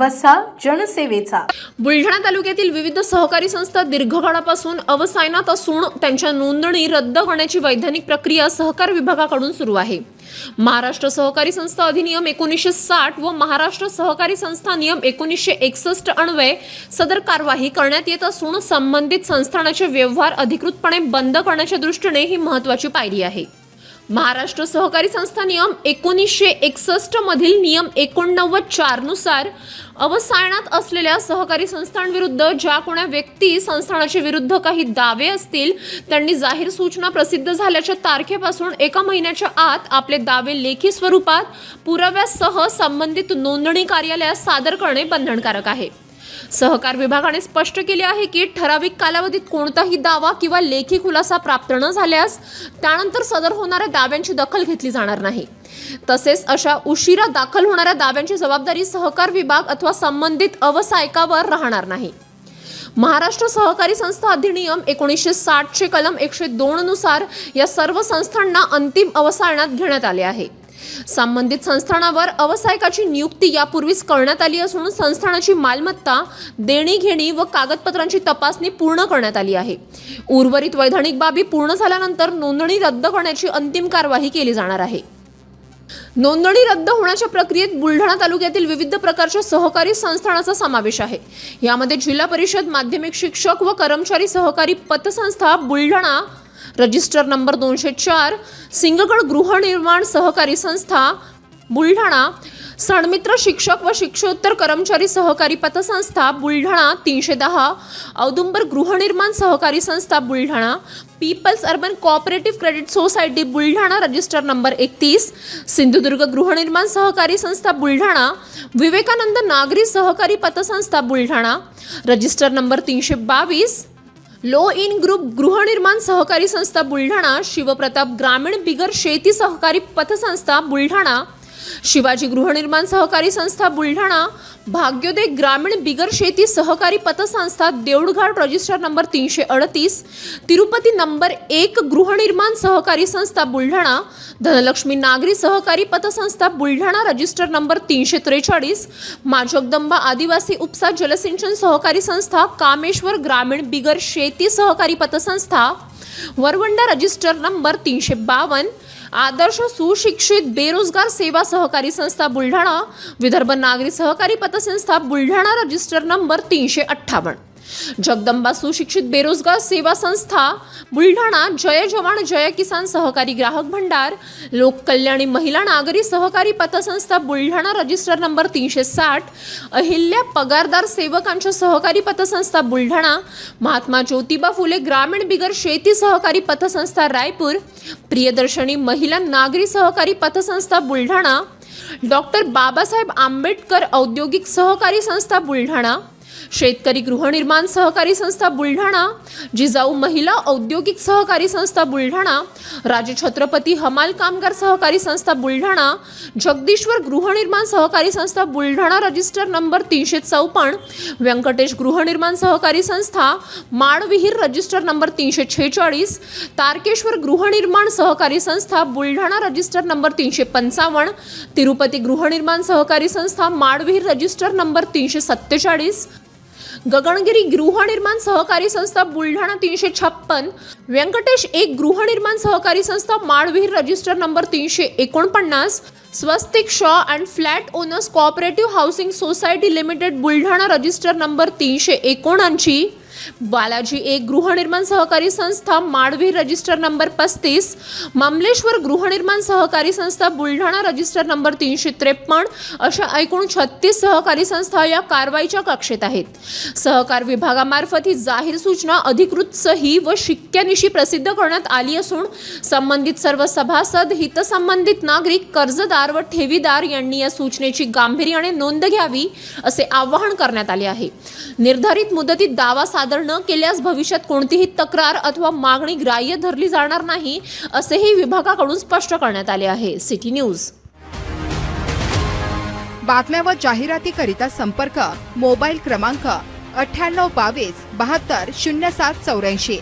वसा जनसेवेचा. बुलढाणा तालुक्यातील विविध सहकारी संस्था दीर्घकाळापासून अवसायनात असून त्यांच्या नोंदणी रद्द करण्याची वैधानिक प्रक्रिया सहकार विभागाकडून सुरू आहे. महाराष्ट्र सहकारी संस्था अधिनियम एकोणीसशे साठ व महाराष्ट्र सहकारी संस्था नियम एकोणीसशे एकसष्ट अन्वये सदर कारवाई करण्यात येत असून संबंधित संस्थानाचे व्यवहार अधिकृतपणे बंद करण्याच्या दृष्टीने ही महत्वाची पायरी आहे. महाराष्ट्र सहकारी संस्था नियम एकोणीसशे एकसष्ट मधील नियम एकोणनव्वद चारनुसार अवसायनात असलेल्या सहकारी संस्थांविरुद्ध ज्या कोणा व्यक्ती संस्थानाच्या विरुद्ध काही दावे असतील त्यांनी जाहीर सूचना प्रसिद्ध झाल्याच्या तारखेपासून एका महिन्याच्या आत आपले दावे लेखी स्वरूपात पुराव्यासह संबंधित नोंदणी कार्यालयास सादर करणे बंधनकारक आहे. सहकार विभागाने स्पष्ट केले आहे की ठराविक कालावधीत कोणताही दावा किंवा लेखी खुलासा प्राप्त न झाल्यास त्यानंतर सदर होणाऱ्या दाव्यांची दखल घेतली जाणार नाही. तसेच अशा उशिरा दाखल होणाऱ्या दाव्यांची जबाबदारी सहकार विभाग अथवा संबंधित अवसायकावर राहणार नाही. महाराष्ट्र सहकारी संस्था अधिनियम एकोणीसशे साठचे कलम एकशे दोन नुसार या सर्व संस्थांना अंतिम अवसायनात घेण्यात आले आहे. संबंधित संस्थानावर अवसायकाची नियुक्ती यापूर्वीच करण्यात आली असून संस्थानाची मालमत्ता देणी घेणी व कागदपत्रांची तपासणी पूर्ण करण्यात आली आहे. उर्वरित वैधानिक बाबी पूर्ण झाल्यानंतर नोंदणी रद्द करण्याची अंतिम कारवाई केली जाणार आहे. नोंदणी रद्द होण्याच्या प्रक्रियेत बुलढाणा तालुक्यातील विविध प्रकारच्या सहकारी संस्थानाचा समावेश आहे. यामध्ये जिल्हा परिषद माध्यमिक शिक्षक व कर्मचारी सहकारी पतसंस्था बुलढाणा रजिस्टर नंबर दोनशे चार सिंगगड गृहनिर्माण सहकारी संस्था बुलढाणा. सणमित्र शिक्षक व शिक्षोत्तर कर्मचारी सहकारी पतसंस्था बुलढाणा तीनशे दहा. औदुंबर गृहनिर्माण सहकारी संस्था Buldhana. Peoples urban cooperative credit society Buldhana register number एकतीस. सिंधुदुर्ग गृहनिर्माण सहकारी संस्था बुलढाणा. विवेकानंद नागरी सहकारी पतसंस्था बुलढाणा. रजिस्टर नंबर तीनशे बावीस. लो इन ग्रुप गृहनिर्माण सहकारी संस्था बुलढाणा शिवप्रताप ग्रामीण बिगर शेती सहकारी पतसंस्था बुलढाणा शिवाजी गृहनिर्माण सहकारी संस्था बुलढाणा भाग्योदय ग्रामीण बिगर शेती सहकारी पतसंस्था देऊळघाट रजिस्टर नंबर तीनशे अडतीस तिरुपती नंबर एक गृहनिर्माण सहकारी संस्था बुलढाणा धनलक्ष्मी नागरी सहकारी पतसंस्था बुलढाणा रजिस्टर नंबर तीनशे त्रेचाळीस माजगदंबा आदिवासी उपसा जलसिंचन सहकारी संस्था कामेश्वर ग्रामीण बिगर शेती सहकारी पतसंस्था वरवंडा रजिस्टर नंबर तीनशे बावन्न आदर्श सुशिक्षित बेरोजगार सेवा सहकारी संस्था बुलढाणा विदर्भ नागरी सहकारी पतसंस्था बुलढाणा रजिस्टर नंबर तीनशे अठ्ठावन्न. जगदंबा सुशिक्षित बेरोजगार सेवा संस्था बुलढाणा जय जवान जय किसान सहकारी ग्राहक भंडार लोककल्याणी महिला नागरी सहकारी पतसंस्था बुलढाणा रजिस्टर नंबर तीनशे साठ अहिल्या पगारदार सेवकांच्या सहकारी पतसंस्था बुलढाणा महात्मा ज्योतिबा फुले ग्रामीण बिगर शेती सहकारी पतसंस्था रायपूर प्रियदर्शनी महिला नागरी सहकारी पतसंस्था बुलढाणा डॉक्टर बाबासाहेब आंबेडकर औद्योगिक सहकारी संस्था बुलढाणा शेतकरी गृहनिर्माण सहकारी संस्था बुलढाणा जिजाऊ महिला औद्योगिक सहकारी संस्था बुलढाणा राजे छत्रपती हमाल कामगार सहकारी संस्था बुलढाणा जगदीश्वर गृहनिर्माण सहकारी संस्था बुलढाणा रजिस्टर नंबर तीनशे चौपन्न व्यंकटेश गृहनिर्माण सहकारी संस्था माडविहीर रजिस्टर नंबर तीनशे छेचाळीस तारकेश्वर गृहनिर्माण सहकारी संस्था बुलढाणा रजिस्टर नंबर तीनशे पंचावन्न तिरुपती गृहनिर्माण सहकारी संस्था माडविहीर रजिस्टर नंबर तीनशे सत्तेचाळीस गगनगिरी गृहनिर्माण सहकारी संस्था बुलढाणा तीनशे छप्पन व्यंकटेश एक गृहनिर्माण सहकारी संस्था माळविहीर रजिस्टर नंबर तीनशे एकोणपन्नास Swastik shop and flat owners cooperative housing society limited Buldhana register number तीनशे एकोणऐंशी बालाजी एक गृहनिर्माण सहकारी संस्था माडवी रजिस्टर नंबर पस्तीस मामलेश्वर गृहनिर्माण सहकारी संस्था बुलढाणा रजिस्टर नंबर तीनशे त्रेपन्न अशा एकूण छत्तीस सहकारी संस्था या कारवाईच्या कक्षेत आहेत. सहकार विभागामार्फत ही जाहीर सूचना अधिकृत सही व शिक्क्यानिशी प्रसिद्ध करण्यात आली असून संबंधित सर्व सभासद हितसंबंधित नागरिक कर्जदार व ठेवीदार यांनी या सूचनेची गांभीर्याने नोंद घ्यावी असे आवाहन करण्यात आले आहे. निर्धारित मुदतीत दावा सादर न केल्यास भविष्यात कोणतीही तक्रार अथवा मागणी ग्राह्य धरली जाणार नाही असेही विभागाकडून स्पष्ट करण्यात आले आहे. City news. बातम्या व जाहिरातीकरिता संपर्क मोबाईल क्रमांक अठ्ठ्याण्णव बावीस बहात्तर शून्य सात चौऱ्याऐंशी.